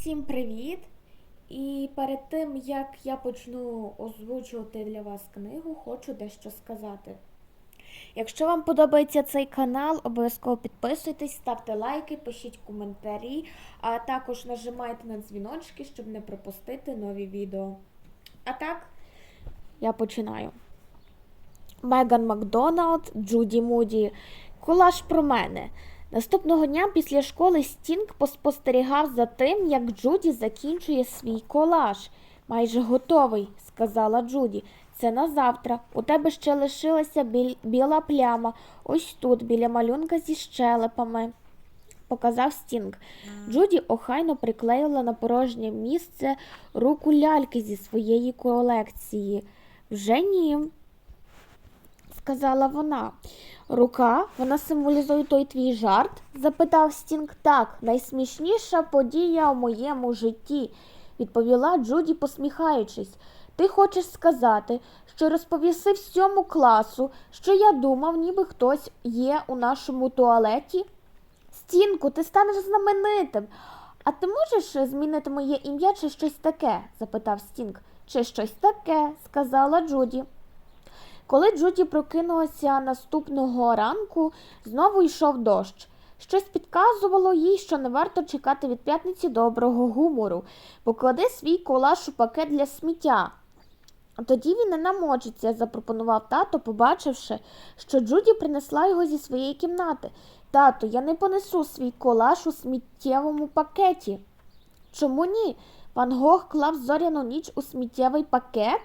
Всім привіт! І перед тим, як я почну озвучувати для вас книгу, хочу дещо сказати. Якщо вам подобається цей канал, обов'язково підписуйтесь, ставте лайки, пишіть коментарі, а також нажимайте на дзвіночки, щоб не пропустити нові відео. А так, я починаю. Меган Макдоналд, Джуді Муді. Колаж про мене. Наступного дня після школи Стінг поспостерігав за тим, як Джуді закінчує свій колаж. Майже готовий, сказала Джуді. Це на завтра. У тебе ще лишилася біль... біла пляма. Ось тут, біля малюнка зі щелепами. Показав Стінг. Джуді охайно приклеїла на порожнє місце руку ляльки зі своєї колекції. Вже ні, сказала вона. Рука, вона символізує той твій жарт? запитав Стінг. Так, найсмішніша подія у моєму житті, відповіла Джуді, посміхаючись. Ти хочеш сказати, що розповіси всьому класу, що я думав, ніби хтось є у нашому туалеті? Стінку, ти станеш знаменитим. А ти можеш змінити моє ім'я чи щось таке? запитав Стінг. Чи щось таке, сказала Джуді. Коли Джуді прокинулася наступного ранку, знову йшов дощ. Щось підказувало їй, що не варто чекати від п'ятниці доброго гумору. Поклади свій колаш у пакет для сміття. Тоді він не намочиться, запропонував тато, побачивши, що Джуді принесла його зі своєї кімнати. Тато, я не понесу свій колаш у сміттєвому пакеті. Чому ні? Пан Гог клав зоряну ніч у сміттєвий пакет?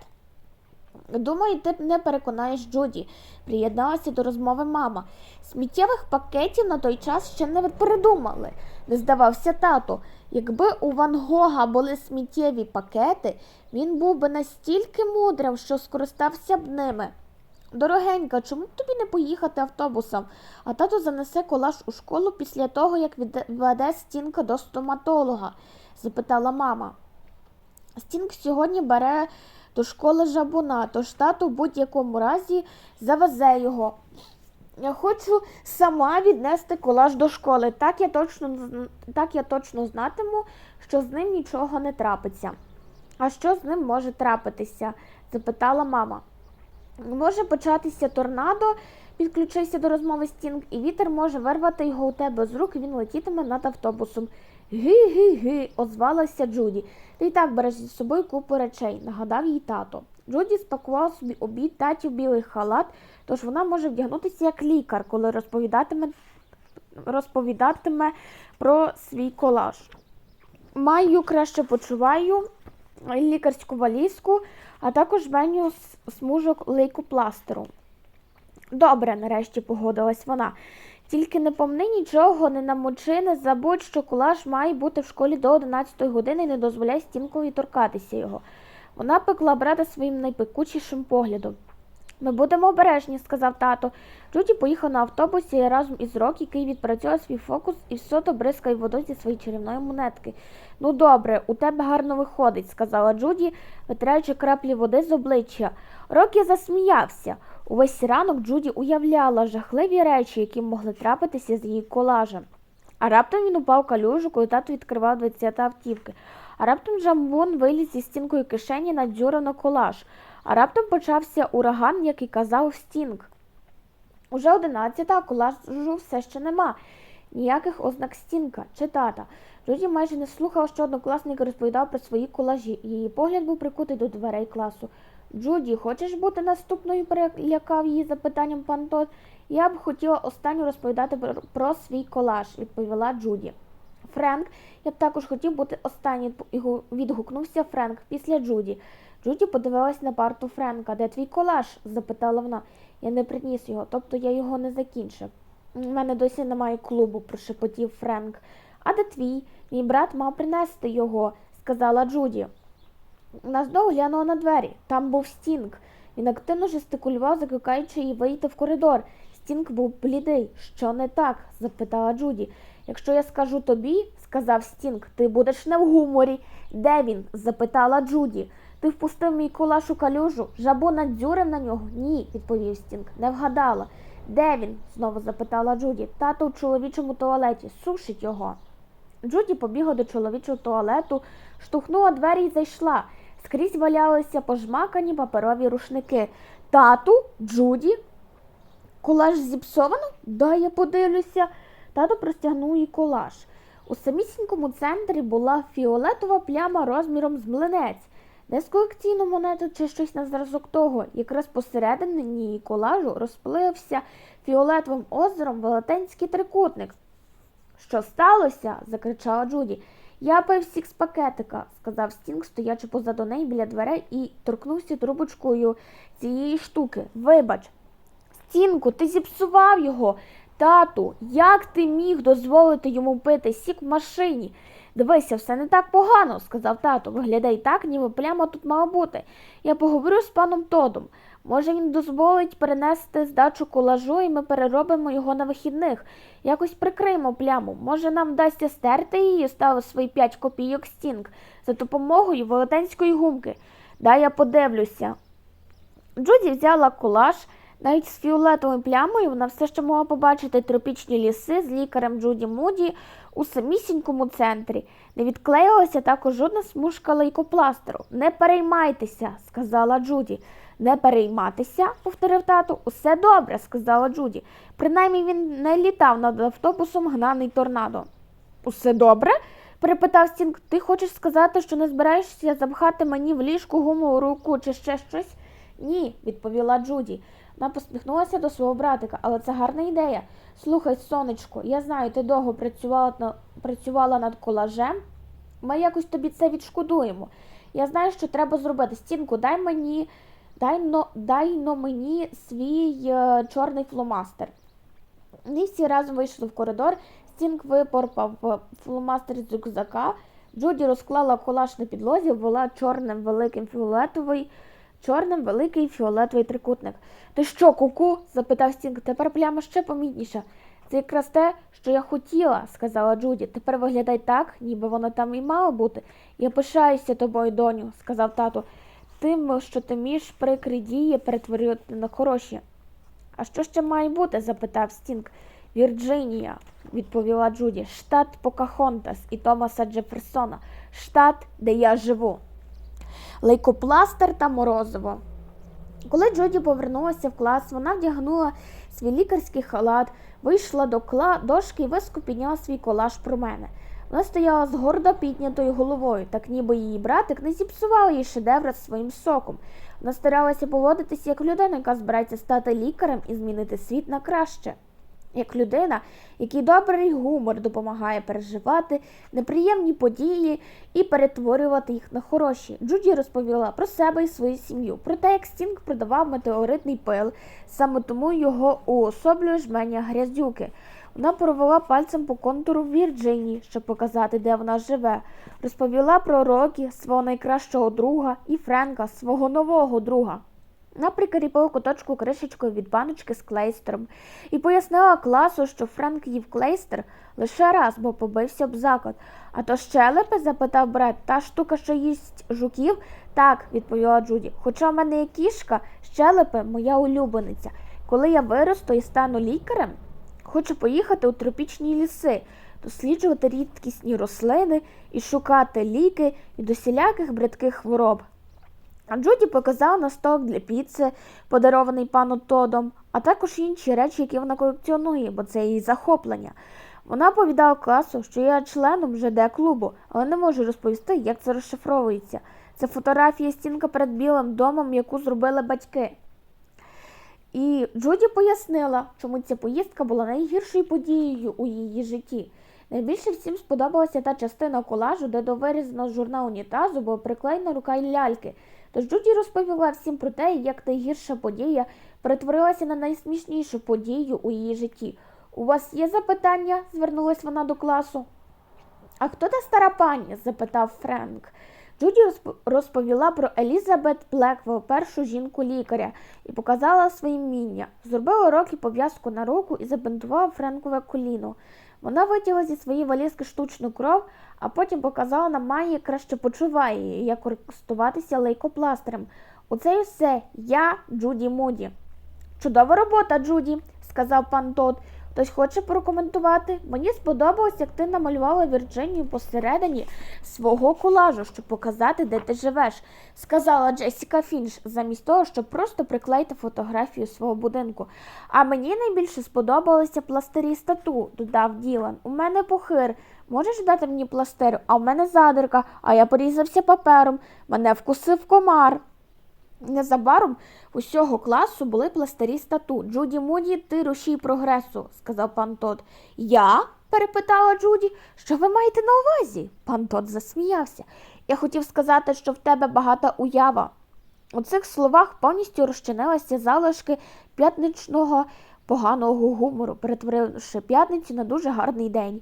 Думаю, ти не переконаєш Джуді, приєдналася до розмови мама. Сміттєвих пакетів на той час ще не передумали, не здавався тато. Якби у Ван Гога були сміттєві пакети, він був би настільки мудрим, що скористався б ними. Дорогенька, чому б тобі не поїхати автобусом? А тато занесе колаж у школу після того, як відведе стінка до стоматолога? запитала мама. Стінг сьогодні бере до школи жабуна, тож тато в будь-якому разі завезе його. Я хочу сама віднести колаж до школи. Так я точно, так я точно знатиму, що з ним нічого не трапиться. А що з ним може трапитися? запитала мама. Може початися торнадо, підключився до розмови Стінг, і вітер може вирвати його у тебе з рук, і він летітиме над автобусом. Ги-ги-ги, озвалася Джуді. Ти й так береш зі собою купу речей, нагадав їй тато. Джуді спакувала собі обід татів білий халат, тож вона може вдягнутися як лікар, коли розповідатиме, розповідатиме про свій колаж. Маю краще почуваю лікарську валізку, а також меню смужок лейкопластеру. Добре, нарешті погодилась вона. Тільки не помни нічого, не намочи, не забудь, що колаж має бути в школі до 11 години і не дозволяй стінкові торкатися його. Вона пекла брата своїм найпекучішим поглядом. Ми будемо обережні, сказав тато. Джуді поїхав на автобусі разом із Рок, який відпрацював свій фокус і всото бризкає водою зі своєї чарівної монетки. Ну, добре, у тебе гарно виходить, сказала Джуді, витираючи краплі води з обличчя. Рокі засміявся. Увесь ранок Джуді уявляла жахливі речі, які могли трапитися з її колажем. А раптом він упав калюжу, коли тато відкривав 20 автівки. А раптом Жамбон виліз зі стінкою кишені на дзюра на колаж. А раптом почався ураган, який казав Стінг. Уже одинадцята, а колажу все ще нема. Ніяких ознак стінка чи тата. Джуді майже не слухав, що однокласник розповідав про свої колажі. Її погляд був прикутий до дверей класу. Джуді, хочеш бути наступною? перелякав її запитанням пан Тот. Я б хотіла останню розповідати про, свій колаж, відповіла Джуді. Френк, я б також хотів бути останнім, відгукнувся Френк після Джуді. Джуді подивилась на парту Френка. Де твій колаж? запитала вона. Я не приніс його, тобто я його не закінчив. У мене досі немає клубу, прошепотів Френк. А де твій? Мій брат мав принести його, сказала Джуді. Нас довго глянула на двері. Там був Стінг. Він активно жестикулював, закликаючи її вийти в коридор. Стінг був блідий. Що не так? запитала Джуді. Якщо я скажу тобі, сказав Стінг, ти будеш не в гуморі. Де він? запитала Джуді. Ти впустив мій колаш у калюжу? Жабо надзюрив на нього? Ні, відповів Стінг. Не вгадала. Де він? знову запитала Джуді. Тато у чоловічому туалеті. Сушить його. Джуді побігла до чоловічого туалету, штовхнула двері і зайшла. Скрізь валялися пожмакані паперові рушники. Тату, Джуді, колаж зіпсовано? Дай я подивлюся. Тато простягнув їй колаж. У самісінькому центрі була фіолетова пляма розміром з млинець. Десь колекційну монету чи щось на зразок того, якраз посередині її колажу розплився фіолетовим озером велетенський трикутник. Що сталося? закричала Джуді. Я пив сік з пакетика, сказав Стінг, стоячи позаду неї біля дверей і торкнувся трубочкою цієї штуки. Вибач, Стінку, ти зіпсував його. Тату, як ти міг дозволити йому пити сік в машині? Дивися, все не так погано, сказав тато. Виглядай так, ніби пляма тут мала бути. Я поговорю з паном Тодом. Може, він дозволить перенести здачу колажу, і ми переробимо його на вихідних. Якось прикриємо пляму. Може, нам вдасться стерти її, ставив свої п'ять копійок стінг за допомогою велетенської гумки. Дай я подивлюся. Джуді взяла колаж. Навіть з фіолетовою плямою вона все ще могла побачити тропічні ліси з лікарем Джуді Муді у самісінькому центрі. Не відклеїлася також жодна смужка лейкопластеру. Не переймайтеся, сказала Джуді. Не перейматися, повторив тато. Усе добре, сказала Джуді. Принаймні він не літав над автобусом гнаний торнадо. Усе добре? перепитав Стінг. Ти хочеш сказати, що не збираєшся запхати мені в ліжку гумову руку чи ще щось? Ні, відповіла Джуді. Вона посміхнулася до свого братика, але це гарна ідея. Слухай, сонечко, я знаю, ти довго працювала, на- працювала над колажем. Ми якось тобі це відшкодуємо. Я знаю, що треба зробити. Стінку, дай мені, дай но, дай но мені свій е, чорний фломастер. Вони всі разом вийшли в коридор. Стінг випорпав е, фломастер з рюкзака. Джуді розклала колаж на підлозі, ввела чорним великим фіолетовий, чорним великий фіолетовий трикутник. Ти що, куку? запитав Стінг. Тепер пляма ще помітніша. Це якраз те, що я хотіла, сказала Джуді. Тепер виглядай так, ніби воно там і мало бути. Я пишаюся тобою, доню, сказав тато. Тим, що ти між прикрі дії перетворювати на хороші. А що ще має бути? запитав Стінг. Вірджинія, відповіла Джуді, штат Покахонтас і Томаса Джеферсона, штат, де я живу. Лейкопластер та морозиво. Коли Джуді повернулася в клас, вона вдягнула свій лікарський халат, вийшла до дошки і високо підняла свій колаж про мене. Вона стояла з гордо піднятою головою, так ніби її братик не зіпсував їй шедевра своїм соком. Вона старалася поводитися як людина, яка збирається стати лікарем і змінити світ на краще. Як людина, який добрий гумор допомагає переживати неприємні події і перетворювати їх на хороші. Джуді розповіла про себе і свою сім'ю, про те, як Стінг продавав метеоритний пил, саме тому його уособлює жменя грязюки. Вона провела пальцем по контуру Вірджинії, щоб показати, де вона живе. Розповіла про Рокі, свого найкращого друга, і Френка, свого нового друга. Вона прикріпила куточку кришечкою від баночки з клейстером і пояснила класу, що Френк їв клейстер лише раз, бо побився об заклад. А то щелепи? запитав брат. Та штука, що їсть жуків? Так, відповіла Джуді. Хоча в мене є кішка, щелепи моя улюблениця. Коли я виросту і стану лікарем, хочу поїхати у тропічні ліси, досліджувати рідкісні рослини і шукати ліки від усіляких бридких хвороб. Джуді показала на столик для піци, подарований пану Тодом, а також інші речі, які вона колекціонує, бо це її захоплення. Вона повідала класу, що є членом ЖД клубу, але не може розповісти, як це розшифровується. Це фотографія стінка перед білим домом, яку зробили батьки. І Джуді пояснила, чому ця поїздка була найгіршою подією у її житті. Найбільше всім сподобалася та частина колажу, де до вирізаного журналу унітазу була приклеєна рука ляльки. Тож Джуді розповіла всім про те, як найгірша подія перетворилася на найсмішнішу подію у її житті. У вас є запитання? звернулась вона до класу. А хто та стара пані? запитав Френк. Джуді розп- розповіла про Елізабет Блеквелл, першу жінку лікаря, і показала своє вміння. Зробила роки пов'язку на руку і забинтувала Френкове коліно. Вона витягла зі своєї валізки штучну кров, а потім показала нам Майі, краще почуває і як користуватися лейкопластирем. Оце і все. Я Джуді Муді. Чудова робота, Джуді, сказав пан Тод. Хтось хоче прокоментувати? Мені сподобалось, як ти намалювала Вірджинію посередині свого колажу, щоб показати, де ти живеш, сказала Джесіка Фінч, замість того, щоб просто приклеїти фотографію свого будинку. А мені найбільше сподобалися пластирі з тату, додав Ділан. У мене похир. Можеш дати мені пластир? А у мене задирка, а я порізався папером. Мене вкусив комар. Незабаром усього класу були пластирі стату. Джуді Муді, ти рушій прогресу, сказав пан Тод. Я? перепитала Джуді. Що ви маєте на увазі? Пан Тод засміявся. Я хотів сказати, що в тебе багата уява. У цих словах повністю розчинилися залишки п'ятничного поганого гумору, перетворивши п'ятницю на дуже гарний день.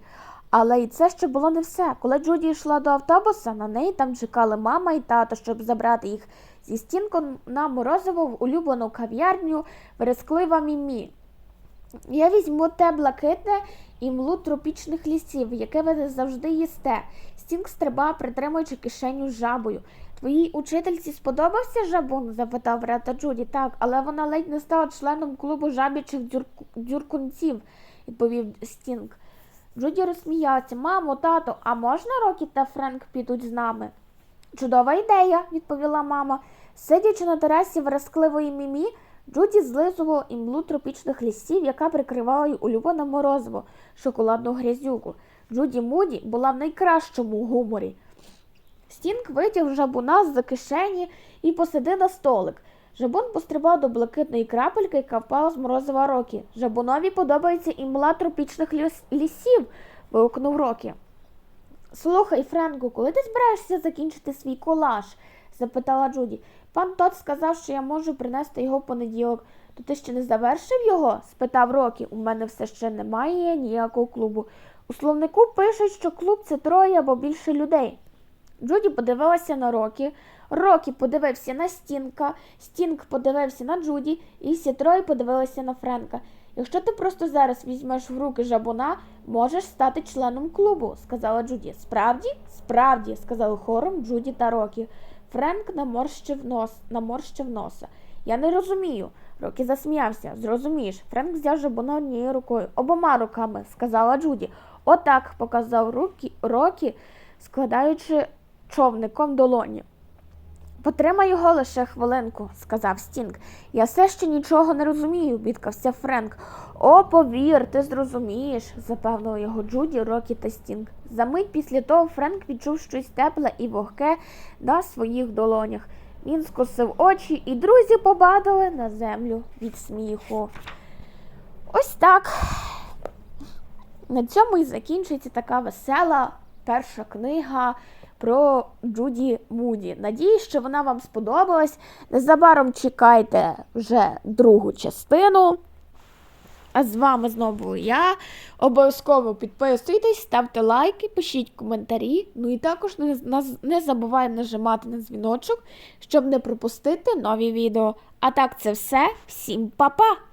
Але і це ще було не все. Коли Джуді йшла до автобуса, на неї там чекали мама і тато, щоб забрати їх зі стінку на морозиво в улюблену кав'ярню вересклива мімі. Я візьму те блакитне імлу тропічних лісів, яке ви завжди їсте. Стінг стриба, притримуючи кишеню жабою. Твоїй учительці сподобався жабун? запитав Рета Джуді. Так, але вона ледь не стала членом клубу жабічих дзюрку- дзюркунців, відповів Стінг. Джуді розсміявся. Мамо, тато, а можна Рокі та Френк підуть з нами? Чудова ідея, відповіла мама. Сидячи на терасі верескливої мімі, Джуді злизувала імлу тропічних лісів, яка прикривала й улюблене морозиво, шоколадну грязюку. Джуді Муді була в найкращому гуморі. Стінг витяг жабуна з-за кишені і посадив на столик. Жабун пострибав до блакитної крапельки, яка впала з морозива Рокі. Жабунові подобається імла тропічних ліс- лісів, вигукнув Рокі. Слухай, Френку, коли ти збираєшся закінчити свій колаж? запитала Джуді. Пан Тот сказав, що я можу принести його в понеділок. То ти ще не завершив його? спитав Рокі. У мене все ще немає ніякого клубу. У словнику пишуть, що клуб це троє або більше людей. Джуді подивилася на Рокі, Рокі подивився на Стінка, Стінк подивився на Джуді, і всі троє подивилися на Френка. Якщо ти просто зараз візьмеш в руки жабуна, можеш стати членом клубу, сказала Джуді. Справді? Справді, сказали хором Джуді та Рокі. Френк наморщив нос, наморщив носа. Я не розумію. Рокі засміявся. Зрозумієш. Френк взяв жабуна однією рукою. Обома руками, сказала Джуді. Отак, показав руки, Рокі, складаючи човником долоні. Потримай його лише хвилинку, сказав Стінг. Я все ще нічого не розумію, бідкався Френк. О, повір, ти зрозумієш, запевнили його Джуді, Рокі та Стінг. Замить після того Френк відчув щось тепле і вогке на своїх долонях. Він скосив очі, і друзі побадали на землю від сміху. Ось так. На цьому і закінчується така весела перша книга про Джуді Муді. Надіюсь, що вона вам сподобалась. Незабаром чекайте вже другу частину. А з вами знову була я. Обов'язково підписуйтесь, ставте лайки, пишіть коментарі. Ну і також не, забуваємо нажимати на дзвіночок, щоб не пропустити нові відео. А так, це все. Всім па-па!